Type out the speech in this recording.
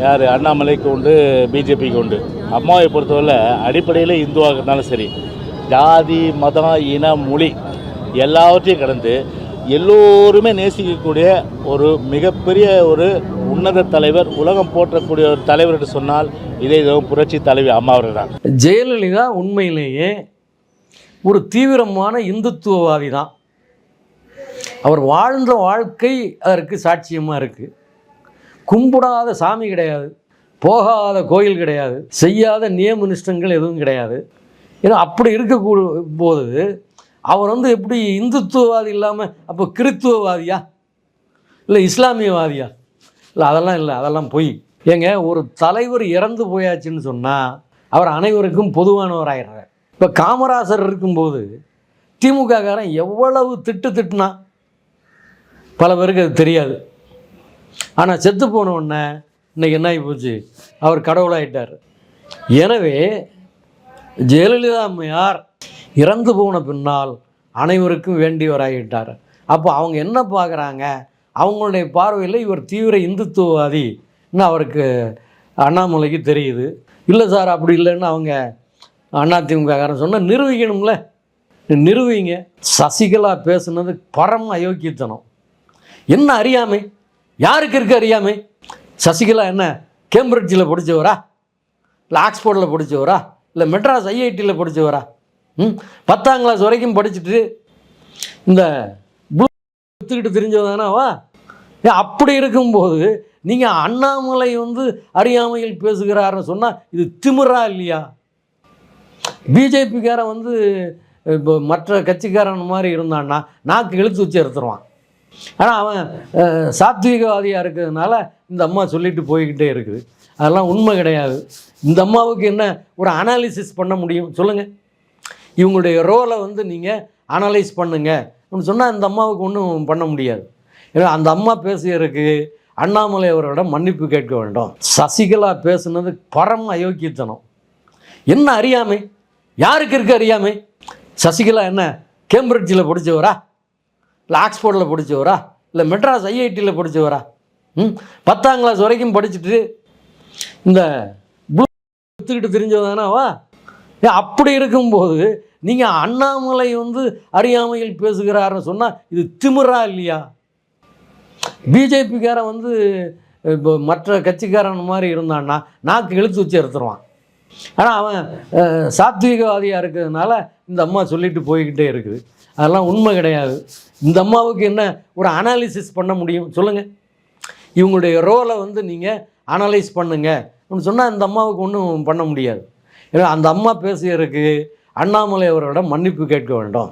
யார்? அண்ணாமலைக்கு உண்டு பிஜேபிக்கு உண்டு. அம்மாவை பொறுத்தவரை அடிப்படையில் இந்துவாக இருந்தாலும் சரி ஜாதி மதம் இன மொழி எல்லாவற்றையும் கடந்து எல்லோருமே நேசிக்கக்கூடிய ஒரு மிகப்பெரிய ஒரு உன்னத தலைவர் உலகம் போற்றக்கூடிய ஒரு தலைவர் என்று சொன்னால் இதே இதுவும் புரட்சி தலைவி அம்மா அவர்கள் தான் ஜெயலலிதா உண்மையிலேயே ஒரு தீவிரமான இந்துத்துவவாதி தான் அவர் வாழ்ந்த வாழ்க்கை அதற்கு சாட்சியமாக இருக்குது கும்பிடாத சாமி கிடையாது. போகாத கோயில் கிடையாது. செய்யாத நியம நிஷ்டங்கள் எதுவும் கிடையாது. ஏன்னா அப்படி இருக்கக்கூ போது அவர் வந்து எப்படி இந்துத்துவவாதி இல்லாமல் அப்போ கிறித்துவவாதியா? இல்லை இஸ்லாமியவாதியா? இல்லை அதெல்லாம் இல்லை அதெல்லாம் பொய். ஏங்க ஒரு தலைவர் இறந்து போயாச்சுன்னு சொன்னால் அவர் அனைவருக்கும் பொதுவானவர் பொதுவானவராகிறார் இப்போ காமராசர் இருக்கும்போது திமுககாரன் எவ்வளவு திட்டு திட்டுனா பல பேருக்கு அது தெரியாது. ஆனால் செத்து போன உடனே இன்னைக்கு என்ன ஆகி போச்சு? அவர் கடவுளாயிட்டார். எனவே ஜெயலலிதா அம்மையார் இறந்து போன பின்னால் அனைவருக்கும் வேண்டியவராகிட்டார். அப்போ அவங்க என்ன பார்க்குறாங்க? அவங்களுடைய பார்வையில் இவர் தீவிர இந்துத்துவவாதின்னு அவருக்கு அண்ணாமலைக்கு தெரியுது. இல்லை சார் அப்படி இல்லைன்னு அவங்க அதிமுககாரன் சொன்னால் நிரூபிக்கணும்ல. நிரூபிங்க. சசிகலா பேசுனது பரம அயோக்கியத்தனம். என்ன அறியாமை? யாருக்கு இருக்க அறியாமை? சசிகலா என்ன? கேம்பிரிட்ஜில் படித்தவரா இல்லை ஆக்ஸ்போர்டில் படித்தவரா இல்லை மெட்ராஸ் ஐஐடியில் படித்தவரா ம்? பத்தாம் கிளாஸ் வரைக்கும் படிச்சுட்டு இந்த புத்துக்கிட்டு தெரிஞ்சவதானாவா ஏன் அப்படி இருக்கும்போது நீங்கள் அண்ணாமலை வந்து அறியாமையில் பேசுகிறாருன்னு சொன்னால் இது திமிரா இல்லையா? பிஜேபிக்காரன் வந்து இப்போ மற்ற கட்சிக்காரன் மாதிரி இருந்தான்னா நாக்கு இழுத்து வச்சு எடுத்துருவான். ஆனால் அவன் அஹ், சாத்வீகவாதியாக இருக்கிறதுனால இந்த அம்மா சொல்லிட்டு போய்கிட்டே இருக்குது. அதெல்லாம் உண்மை கிடையாது. இந்த அம்மாவுக்கு என்ன ஒரு அனாலிசிஸ் பண்ண முடியும்? சொல்லுங்கள் இவங்களுடைய ரோலை வந்து நீங்கள் அனலைஸ் பண்ணுங்க. சொன்னால் இந்த அம்மாவுக்கு ஒன்றும் பண்ண முடியாது. ஏன்னா அந்த அம்மா பேசியதற்கு அண்ணாமலை அவரோட மன்னிப்பு கேட்க வேண்டும். சசிகலா பேசுனது பரம அயோக்கியத்தனம். என்ன அறியாமை? யாருக்கு இருக்க அறியாமை? சசிகலா என்ன கேம்பிரிட்ஜில் படித்தவரா இல்லை ஆக்ஸ்போர்டில் படித்தவரா இல்லை மெட்ராஸ் ஐஐடியில் படித்தவரா ம்? பத்தாம் கிளாஸ் வரைக்கும் படிச்சுட்டு இந்த விற்றுக்கிட்டு தெரிஞ்சவதானாவா ஏன் அப்படி இருக்கும்போது நீங்கள் அண்ணாமலை வந்து அறியாமையில் பேசுகிறாருன்னு சொன்னால் இது திமிரா இல்லையா? பிஜேபிக்காரன் வந்து இப்போ மற்ற கட்சிக்காரன் மாதிரி இருந்தான்னா நாக்கு இழுத்து வச்சு எடுத்துருவான். ஆனால் அவன் சாத்வீகவாதியாக இருக்கிறதுனால இந்த அம்மா சொல்லிட்டு போய்கிட்டே இருக்குது. அதெல்லாம் உண்மை கிடையாது. இந்த அம்மாவுக்கு என்ன ஒரு அனாலிசிஸ் பண்ண முடியும்? சொல்லுங்கள் இவங்களுடைய ரோலை வந்து நீங்கள் அனலைஸ் பண்ணுங்க. சொன்னால் இந்த அம்மாவுக்கு ஒன்றும் பண்ண முடியாது. ஏன்னா அந்த அம்மா பேசியதற்கு அண்ணாமலை அவரோட மன்னிப்பு கேட்க வேண்டும்.